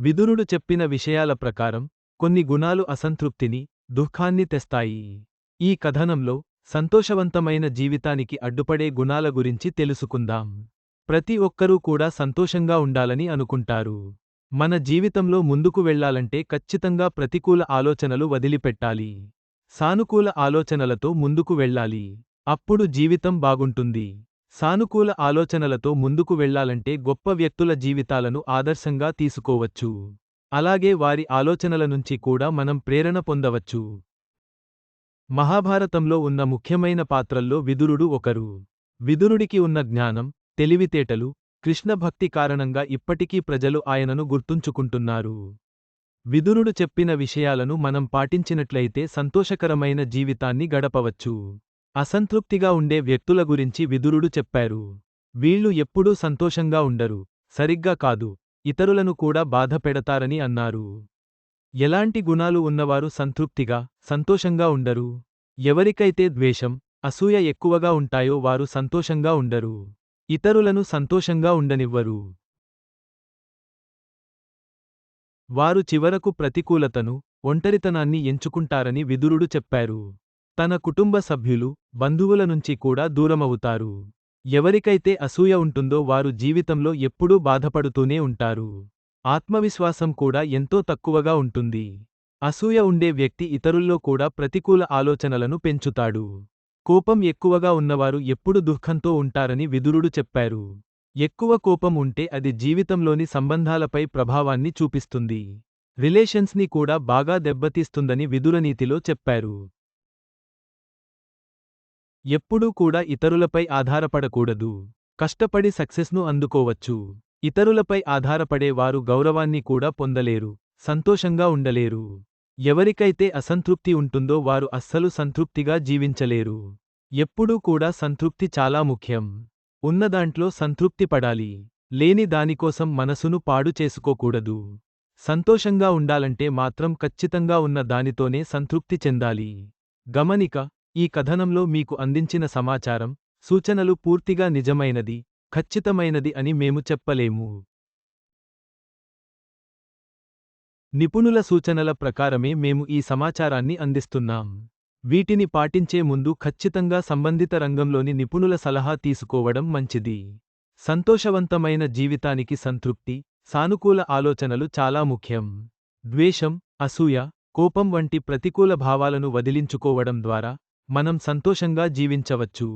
విదురుడు చెప్పిన విషయాల ప్రకారం కొన్ని గుణాలు అసంతృప్తిని దుఃఖాన్ని తెస్తాయి. ఈ కథనంలో సంతోషవంతమైన జీవితానికి అడ్డుపడే గుణాల గురించి తెలుసుకుందాం. ప్రతి ఒక్కరూ కూడా సంతోషంగా ఉండాలని అనుకుంటారు. మన జీవితంలో ముందుకు వెళ్ళాలంటే ఖచ్చితంగా ప్రతికూల ఆలోచనలు వదిలిపెట్టాలి. సానుకూల ఆలోచనలతో ముందుకు వెళ్ళాలి అప్పుడు జీవితం బాగుంటుంది. సానుకూల ఆలోచనలతో ముందుకు వెళ్ళాలంటే గొప్ప వ్యక్తుల జీవితాలను ఆదర్శంగా తీసుకోవచ్చు. అలాగే వారి ఆలోచనల నుంచి కూడా మనం ప్రేరణ పొందవచ్చు. మహాభారతంలో ఉన్న ముఖ్యమైన పాత్రల్లో విదురుడు ఒకరు. విదురుడికి ఉన్న జ్ఞానం తెలివితేటలు కృష్ణభక్తి కారణంగా ఇప్పటికీ ప్రజలు ఆయనను గుర్తుంచుకుంటున్నారు. విదురుడు చెప్పిన విషయాలను మనం పాటించినట్లయితే సంతోషకరమైన జీవితాన్ని గడపవచ్చు. అసంతృప్తిగా ఉండే వ్యక్తుల గురించి విదురుడు చెప్పారు. వీళ్ళు ఎప్పుడూ సంతోషంగా ఉండరు సరిగ్గా కాదు ఇతరులను కూడా బాధ పెడతారని అన్నారు. ఎలాంటి గుణాలు ఉన్నవారు సంతృప్తిగా సంతోషంగా ఉండరు. ఎవరికైతే ద్వేషం అసూయ ఎక్కువగా ఉంటాయో వారు సంతోషంగా ఉండరు. ఇతరులను సంతోషంగా ఉండనివ్వరు. వారు చివరకు ప్రతికూలతను ఒంటరితనాన్ని ఎంచుకుంటారని విదురుడు చెప్పారు. తన కుటుంబ సభ్యులు బంధువుల నుంచి కూడా దూరమవుతారు. ఎవరికైతే అసూయ ఉంటుందో వారు జీవితంలో ఎప్పుడూ బాధపడుతూనే ఉంటారు. ఆత్మవిశ్వాసం కూడా ఎంతో తక్కువగా ఉంటుంది. అసూయ ఉండే వ్యక్తి ఇతరుల్లో కూడా ప్రతికూల ఆలోచనలను పెంచుతాడు. కోపం ఎక్కువగా ఉన్నవారు ఎప్పుడు దుఃఖంతో ఉంటారని విదురుడు చెప్పారు. ఎక్కువ కోపం ఉంటే అది జీవితంలోని సంబంధాలపై ప్రభావాన్ని చూపిస్తుంది. రిలేషన్స్ని కూడా బాగా దెబ్బతీస్తుందని విదురనీతిలో చెప్పారు. ఎప్పుడూ కూడా ఇతరులపై ఆధారపడకూడదు. కష్టపడి సక్సెస్ను అందుకోవచ్చు. ఇతరులపై ఆధారపడే వారు గౌరవాన్ని కూడా పొందలేరు. సంతోషంగా ఉండలేరు. ఎవరికైతే అసంతృప్తి ఉంటుందో వారు అస్సలు సంతృప్తిగా జీవించలేరు. ఎప్పుడూ కూడా సంతృప్తి చాలా ముఖ్యం. ఉన్నదాంట్లో సంతృప్తి పడాలి. లేని దానికోసం మనసును పాడు చేసుకోకూడదు. సంతోషంగా ఉండాలంటే మాత్రం ఖచ్చితంగా ఉన్న దానితోనే సంతృప్తి చెందాలి. గమనిక ఈ కథనంలో మీకు అందించిన సమాచారం సూచనలు పూర్తిగా నిజమైనది ఖచ్చితమైనది అని మేము చెప్పలేము. నిపుణుల సూచనల ప్రకారమే మేము ఈ సమాచారాన్ని అందిస్తున్నాం. వీటిని పాటించే ముందు ఖచ్చితంగా సంబంధిత రంగంలోని నిపుణుల సలహా తీసుకోవడం మంచిది. సంతోషవంతమైన జీవితానికి సంతృప్తి సానుకూల ఆలోచనలు చాలా ముఖ్యం. ద్వేషం అసూయ కోపం వంటి ప్రతికూల భావాలను వదిలించుకోవడం ద్వారా మనం సంతోషంగా జీవించవచ్చు.